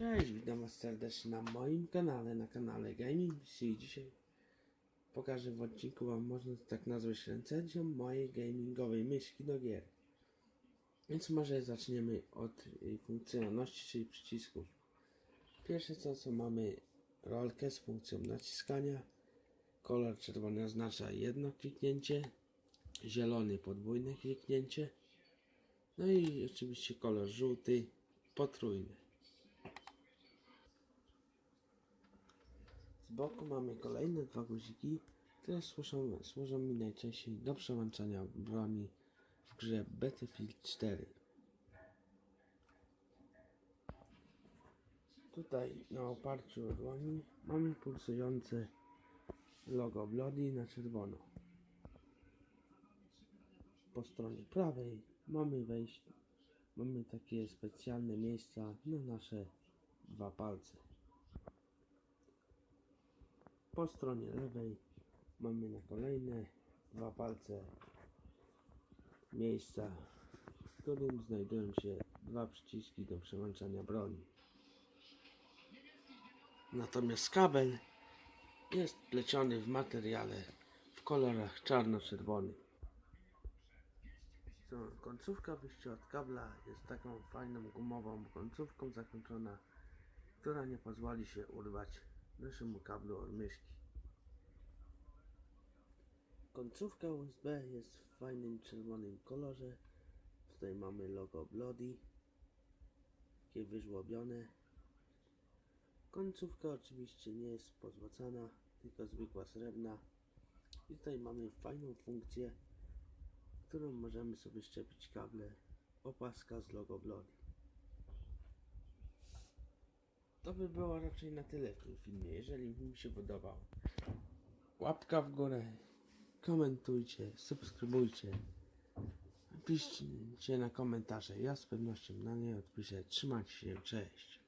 Cześć, witam was serdecznie na moim kanale, na kanale Gaming PC. Dzisiaj pokażę w odcinku wam, można tak nazwać, recenzją mojej gamingowej myszki do gier. Więc może zaczniemy od jej funkcjonalności, czyli przycisków. Pierwsze co, co mamy rolkę z funkcją naciskania. Kolor czerwony oznacza jedno kliknięcie, zielony podwójne kliknięcie, no i oczywiście kolor żółty potrójny. Z boku mamy kolejne dwa guziki, które służą, służą mi najczęściej do przełączania broni w grze Battlefield 4. Tutaj na oparciu dłoni mamy pulsujące logo Bloody na czerwono. Po stronie prawej mamy wejście, mamy takie specjalne miejsca na nasze dwa palce. Po stronie lewej mamy na kolejne dwa palce miejsca, w którym znajdują się dwa przyciski do przełączania broni. Natomiast kabel jest pleciony w materiale w kolorach czarno-czerwonym. Co, Końcówka wyjścia od kabla jest taką fajną gumową końcówką zakończona, która nie pozwoli się urwać naszemu kablu od myszki. Końcówka USB jest w fajnym czerwonym kolorze. Tutaj mamy logo Bloody, takie wyżłobione. Końcówka oczywiście nie jest pozłacana, tylko zwykła srebrna. I tutaj mamy fajną funkcję, którą możemy sobie szczepić kable opaska z logo Bloody. To by było raczej na tyle w tym filmie. Jeżeli mi się podobał, łapka w górę, komentujcie, subskrybujcie, piszcie na komentarze. Ja z pewnością na nie odpiszę. Trzymajcie się, cześć.